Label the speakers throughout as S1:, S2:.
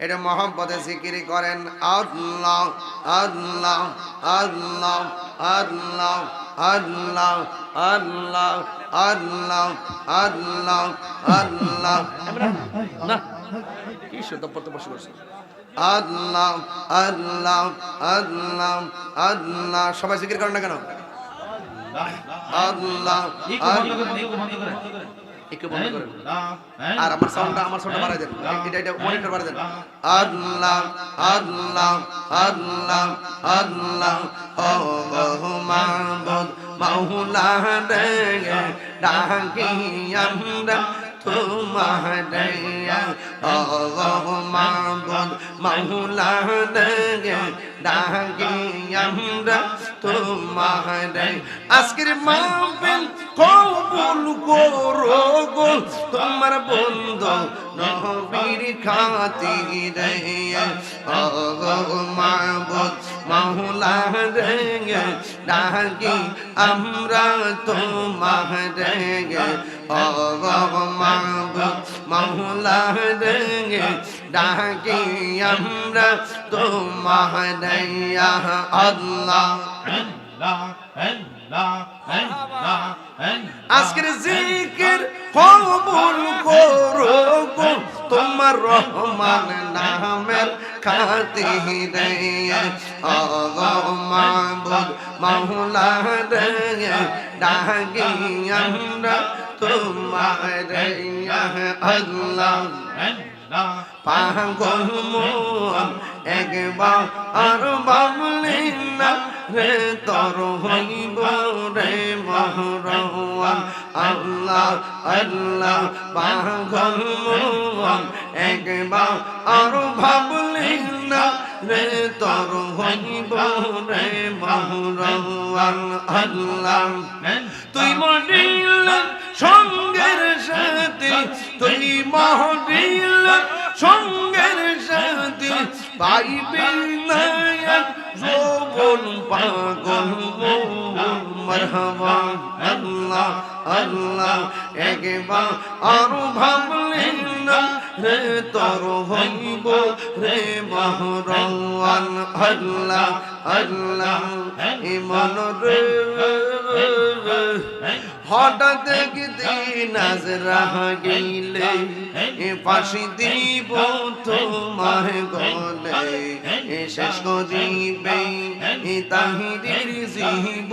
S1: এটা মহব্বতে জিকিরি করেন আল্লাহ আল্লাহ আল্লাহ আল্লাহ আল্লাহ আল্লাহ আল্লাহ আল্লাহ আল্লাহ।
S2: না কি শুদ্ধ পড়তে বসে বসে?
S1: আল্লাহ আল্লাহ আল্লাহ আল্লাহ। সবাই জিকির করেন না কেন? আল্লাহ।
S2: আল্লাহ একটু বন্ধ করেন
S1: আর আমার সাউন্ডটা আমার সাউন্ডটা বাড়াই দেন। এটা এটা মনিটর বাড়াই দেন। আল্লাহ আল্লাহ আল্লাহ আল্লাহ ও মাহবুদ মাওলা রে ডাকি আমরা তোমার ও মাহবুদ মাওলা রে ডাকি আমরা আজকের মাহফিল কবুল করো গো। তোমার বন্ধু নবীর খাতিরে। মাহবুদ মাওলা রে ডাকি আমরা তোমার রে ও মাহবুদ মাওলা রে ডাকি আমরা তোমার রে আল্লাহ আজকের জিকির কবুল করো গো তোমার রহমান নামের খাতিরে ও মাহবুদ মাওলা রে ডাকি আমরা। তোমার আল্লাহ। পাগল মন একবার আর বাবলি রে তর হইব রে মহরওয়ান আল্লাহ আল্লাহ পাগল মন একবার আর ভাবলি না রে তর হইব রে মহরওয়ান আল্লাহ তুই মরিল সঙ্গের সাথে তুই মহরিল সঙ্গের সাথে পাইবে না যৌবন পাগল মরহবা আল্লাহ আল্লাহ একবার আরও ভাবলেন না রে তর হইব রে মহরওয়ান আল্লাহ আল্লাহ ইমন রে হঠাৎ একদিন নাজরা গেলে এ পাশে দিব তোমার গলে এ শেষ করিবে তাহিরের জীব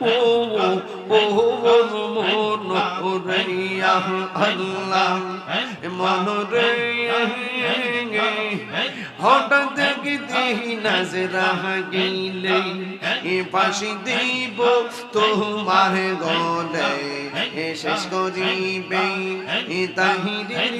S1: বহুবন মন দিব তোমার গলে শেষ করিবে তাহিরের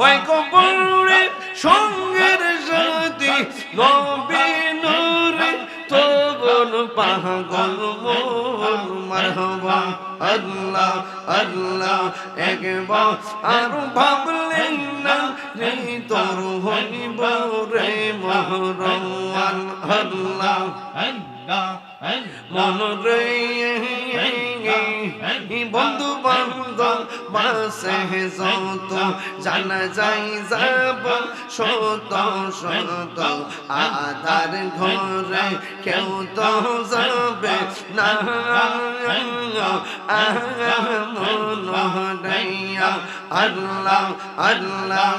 S1: ওই কবরে সঙ্গের সাথে নবী নূরে তবন পাগল মন মারহাবা। আল্লাহ আল্লাহ, একবার আর ভাবলেন না রে তোর হইব রে মহরমান আল্লাহ মন রে বন্ধু বান্ধব, বাসে যত, জানা যাই যাব শত শত আধার ঘরে কেউ তো যাবে না। মন আল্লাহ আল্লাহ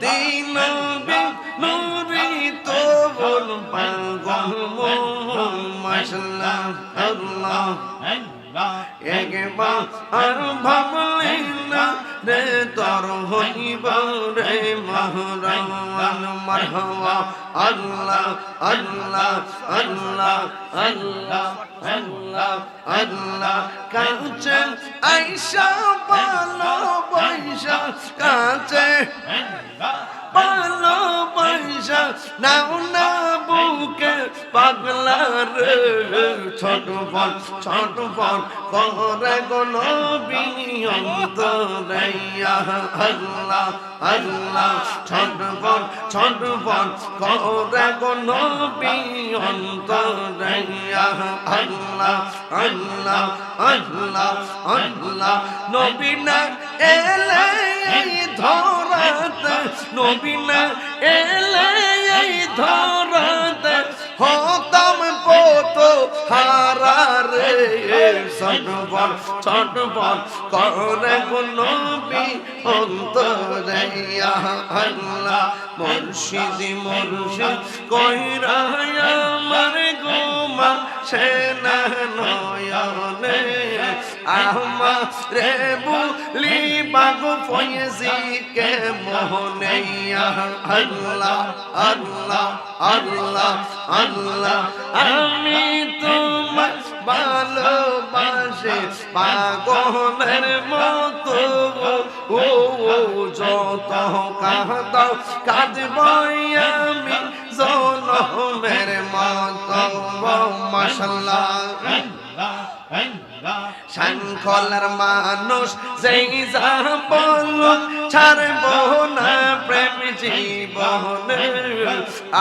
S1: তিন নুরি তোল পাগল মাসলা আল্লাহ একবার ভাবলি না রে তোর হইব রে মহরমান মারহাবা আল্লাহ আল্লাহ আল্লাহ আল্লাহ আল্লাহ আল্লাহ। কাছে আইসা ভালো পয়সা কাছে পয়সা নাও না বুকে, পাগলা রে ছোট ফল ছোট ফল করে কোন বিয়ন্তরাইয়া আল্লাহ আল্লাহ ছোট ফল ছোট ফল করে কোন বিয়ন্তরাইয়া আল্লাহ আল্লাহ আল্লাহ আল্লাহ নবীনা এলে এই ধরাতে নবীনা এলে এই ধরাতে হতাম পত হারারে সটবল সটবল করে নবী অন্তরাইয়া আল্লাহ মুর্শিদ মুর্শিদ কইরা আমার গোমা সেনা নয়নে আমারে বুলি বাগু ফয়েজি কে মোহনেয়া আল্লাহ আল্লাহ আল্লাহ আল্লাহ। আমি তোমার ভালোবাসে, পাগলের মতো। ও যত কাঁদাও কাঁদব আমি জনমের মতো। মাসাল্লাহ শৃঙ্খলার মানুষ সেই যা বল ছাড়ব না প্রেম জীবন।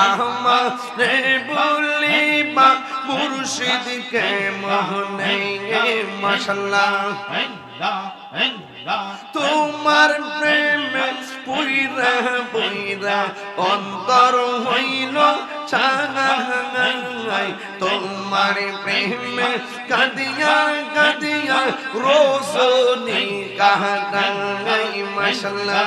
S1: আমারে বলিবা মুর্শিদকে মোহনে মশাল্লাহ তোমার প্রেমে পুইরা পুইরা অন্তর হইল চাঙাই তোমার প্রেমে কাদিয়া কাদিয়া রোজনি কাহাই মশলা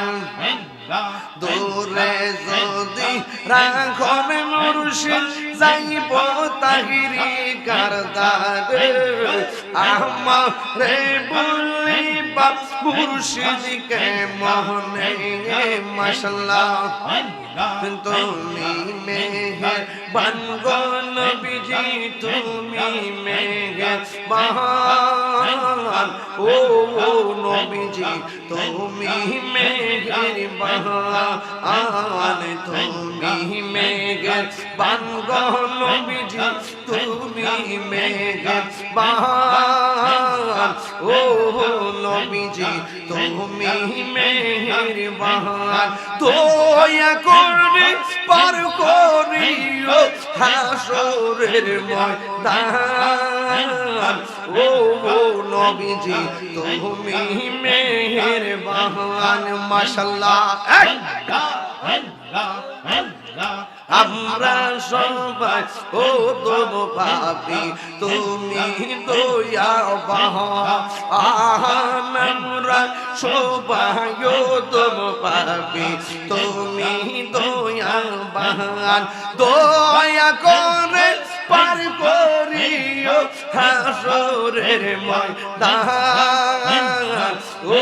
S1: দূরে যদি রাখন মুর্শিদ যাইব তাহিরি কারদার। আমারে বলিবা মুর্শিদকে মোহনে মশলা তুমি মেঘে বানগো নবীজি তুমি মেঘে বাহান ও নবীজি, তুমি মেঘের বাহান তুমি মেঘে বানগো নবীজি তুমি বাহান ও নবীজি তুমি মেঘের বাহান দয়া করে পার করিও হাসরের ময়দান ও নবীজি তুমি মেহের বাহান মাশাল্লাহ আমরা সবাই, ও তোম পাপি তুমি দয়া আমরা সবাই, ও তোম পাপি তুমি দয়া বাহান, দয়া করে পার করিও হাসরের ময়দান। ও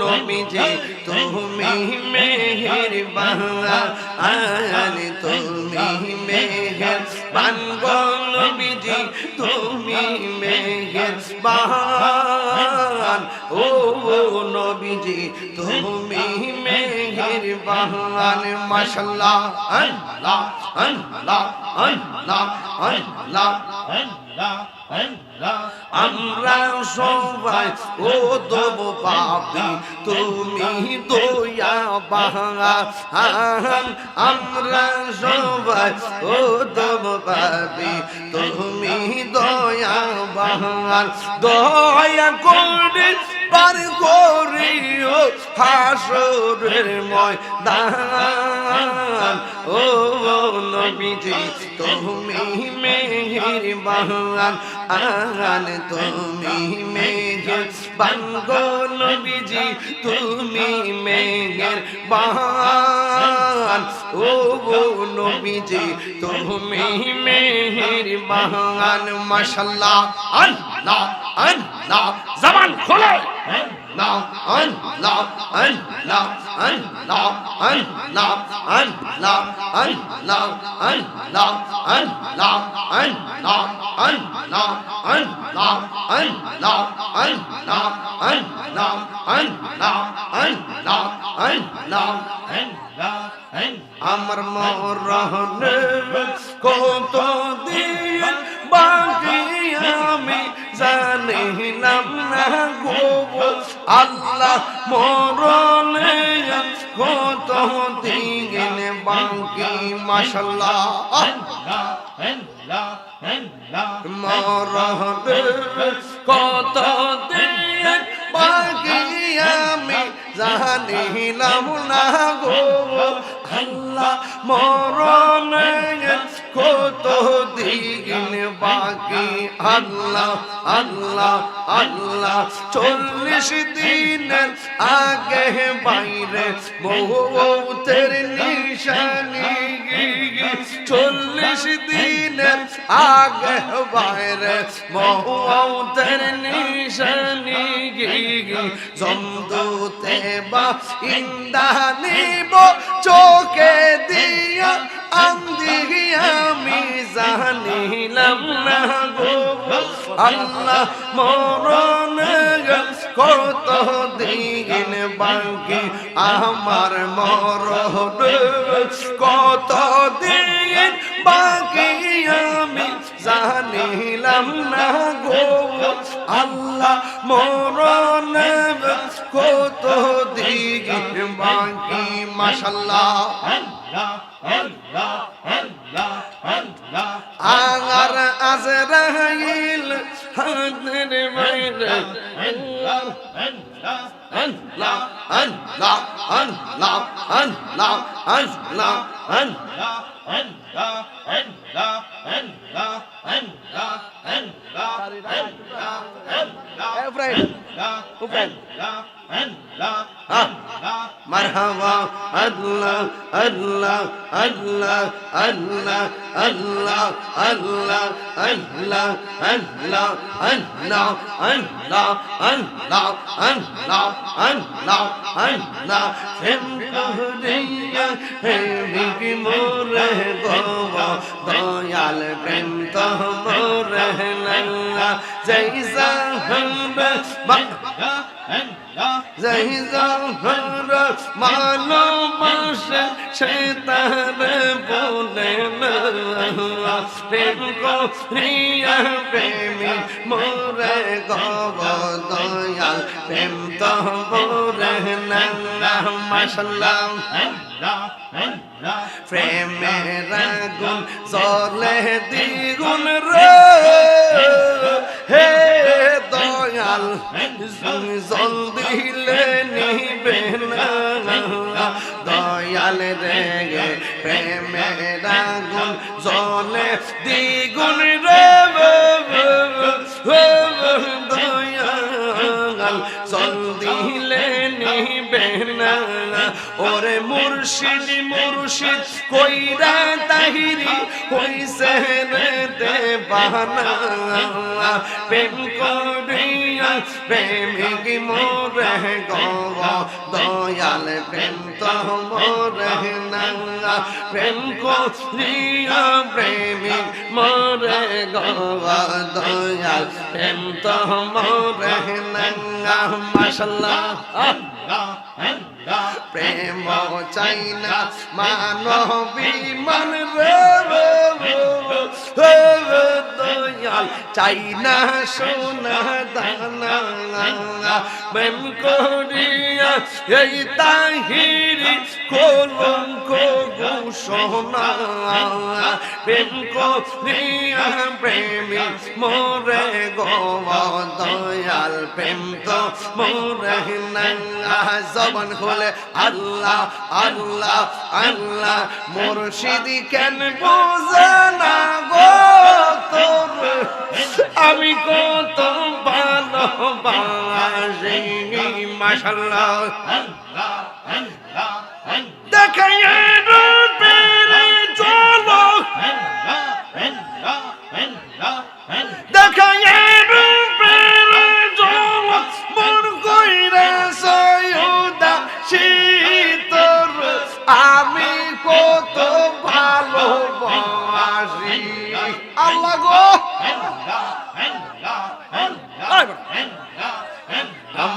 S1: নবীজি তুমি মেহের বাহান তুমি মেহের বানব নবীজি তুমি মেহের বাহান ও ও নবীজি তুমি মেহের বাহান মাশাল্লাহ আল্লাহ আল্লাহ আল্লাহ আল্লাহ আল্লাহ, আমরা সবাই ও দেব পাপি, তুমি দয়া বাহান আমরা সবাই ও দেব পাপি, তুমি দয়া বাহান, দয়া করে পার করিও হাসরের ময়দান। ও নবীজি, তুমি মেহের বাহান আন তুমি মেঘের বাঙ্গো নবীজি, তুমি মেঘের বাহান ও নবীজি, তুমি মেহের বাহান মাশাল্লাহ আল্লাহ আল্লাহ
S2: জবান খোলো
S1: আল্লাহ আল্লাহ আল্লাহ আল্লাহ আল্লাহ আল্লাহ আল্লাহ আল্লাহ আল্লাহ আল্লাহ আল্লাহ আল্লাহ আল্লাহ আল্লাহ আল্লাহ আল্লাহ আল্লাহ আল্লাহ আমার মরহনে কত দিন বাকি আমি জানিলাম না গো, আল্লাহ মরণে কত দিন বাকি মাশাল্লাহ মরহনে কত দিন বাকি আমি জানিলাম না গো আল্লাহ মরণে কত দিন বাকি। আল্লাহ আল্লাহ আল্লাহ, চল্লিশ দিনের আগে বাইরে মৌতের নিশানি। চল্লিশ দিনের আগে বাইরে মৌতের নিশানি। জমদুতে বা ইন্দানিব চোখে দিয়া আন্দি আমি জানিলাম না গো। আল্লাহ মরণ কত দিন বাকি আমার মরণ কত দিন বাকি আমি জানিলাম না গো। আল্লাহ মরণ কত দিন বাকি মাশাল্লাহ আগার আজরাইল হাতের বাইরে আল্লাহ আল্লাহ আল্লাহ আল্লাহ আল্লাহ আল্লাহ মারহাবা আল্লাহ আল্লাহ আল্লাহ আল্লাহ আল্লাহ আল্লাহ আল্লাহ আল্লাহ আল্লাহ আল্লাহ আল্লাহ আল্লাহ আল্লাহ আল্লাহ প্রেম করিয়া প্রেমিক মোরে গোবা দয়াল প্রেম তো মোরে নাল্লা জৈসা হমরা জয় জহর ভালোবাসে সে তার বলে প্রেম করিয়া প্রেমী মোরে গব দয়াল প্রেম তো মোরে না মাসাল্লাহ প্রেমের আগুন জলে দ্বিগুণ রে। হে দয়াল জল দিলে নিবে না। দয়াল রে প্রেমে রাগুন জলে দ্বিগুণ রে। দয়াল জল দিলে নিবে না। ওরে মুর্শিদ মুর্শিদ কইরা তাহিরি কইছে রে দেবানা প্রেম করিয়া প্রেমিক মোরে গব দয়াল প্রেম তো মোরে না। প্রেম করিয়া প্রেমিক মোরে গব দয়াল প্রেম তো মোরে না। মাশাল্লাহ। প্রেম চাই না মানবী মন রে দয়াল চাই না সোনা, দানা প্রেম করিয়া এই তাহিরি কলঙ্ক ঘোষণা। প্রেম করিয়া প্রেমী মোরে গো দয়াল প্রেম তো মোরে না জবান খুলে আল্লাহ আল্লাহ আল্লাহ, মুর্শিদি কেন বোঝে না গো তোর? আমি কত ভালোবাসি মাশাল্লাহ দেখাই চলো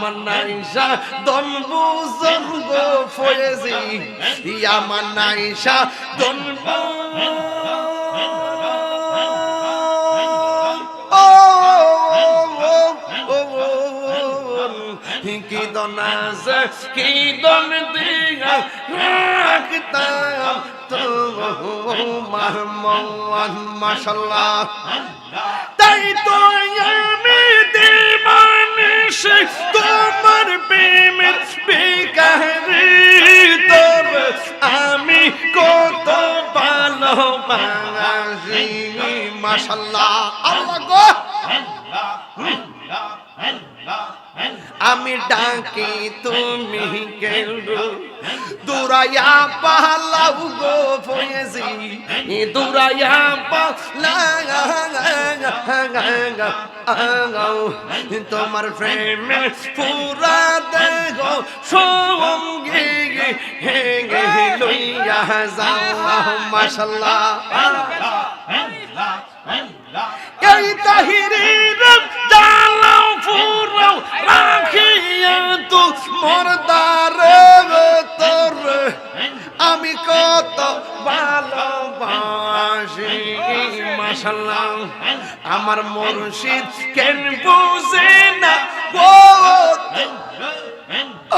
S1: আমার নাইসা দন বুজুর্গ ফয়েজি। আমার নাইসা দন কি দন আছে, কি দন রাখতাম মাশাল্লাহ তাই তো দিবানিস তোমার প্রেমের বিকারি তোর আমি কত ভালোবাসি মাশাল্লাহ আল্লাহ গো আমি ডাকি তুমি কেন দুরাইয়া পালাও গো ফয়েজি। দুরাইয়া পালাও তোমার প্রেমে পুরা দেহ সঙ্গে হেগে লইয়া যাও মাশাল্লাহ। এই তাহিরের ফুরাও রাখিয়া তো মরদারে তোর আমি কত ভালোবাসি মাশাল্লাহ আমার মুর্শিদ কেন বুঝে না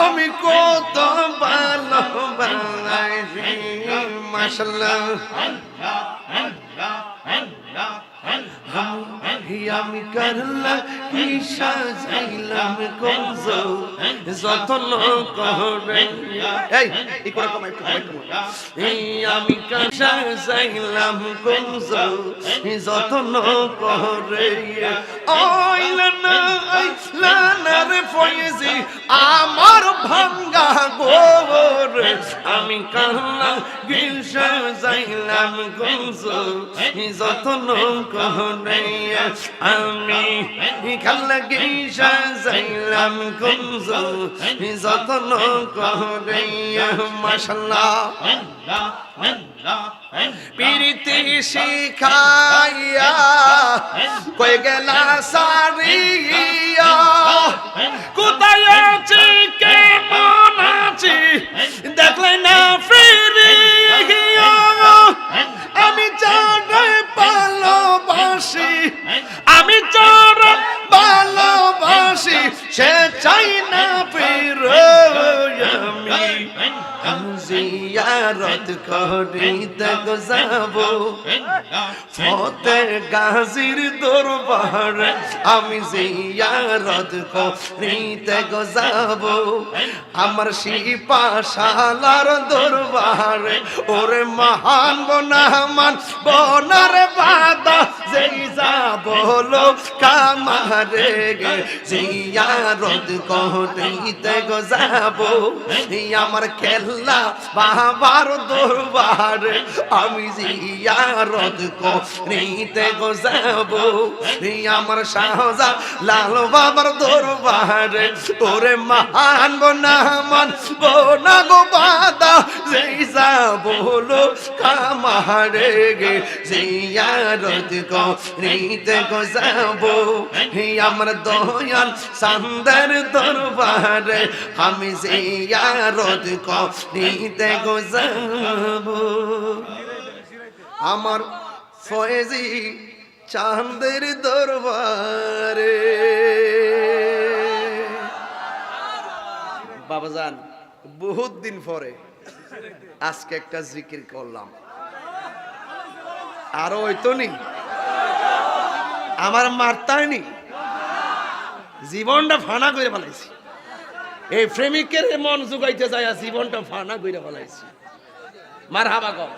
S1: আমি কত ভালোবাসি মাশাল্লাহ আমি করলা কি সাজাইলাম কমজোর যত লোক করে এই এই করে কমাই কমাই এই আমি কার সাজাইলাম কোন যতন করে ওইলা না ওইলা না রে ফয়েজি, আমার ভাঙ্গা গোর আমি কান্না গিলসা যাইলাম কমজ যতন করে আমি কান্না গিলসা যাইলাম কমজ যতন করে মাশাল্লাহ পিরিতি শিখাইয়া কই গেলা সারিয়া। কোথায় আছি? কেমন আছি? ফতে গাজির দরবার আমি জিয়ারত করিতে যাব আমার শিপাশালার দরবার, ওরে মহান বনামান, বনার বাদা, যেই যা লোক কামারে গে জিয়ারত করিতে যাব আমার খেলা বাবার দরবারে আমি জিয়ারত করিতে গো যাব আমার শাহজা লাল বাবার দরবারে ওরে মহান বনামান বনা গো বাদা যেই যাব লো কামারে গে। জিয়ারত করিতে গো যাব আমার দয়াল, সান্দার দরবারে আমি জিয়ারত করিতে গো যাব আমার ফয়েজি চাঁদের দরবারে। বাবাজান বহুত দিন পরে আজকে একটা জিকির করলাম। আরও হইতো নি? আমার মারতায়নি জীবনটা ফানা করে ফেলাইছি। এই প্রেমিকের মন জুগাইতে যায় জীবনটা ফানা করে ফেলাইছি। মার হাবা কম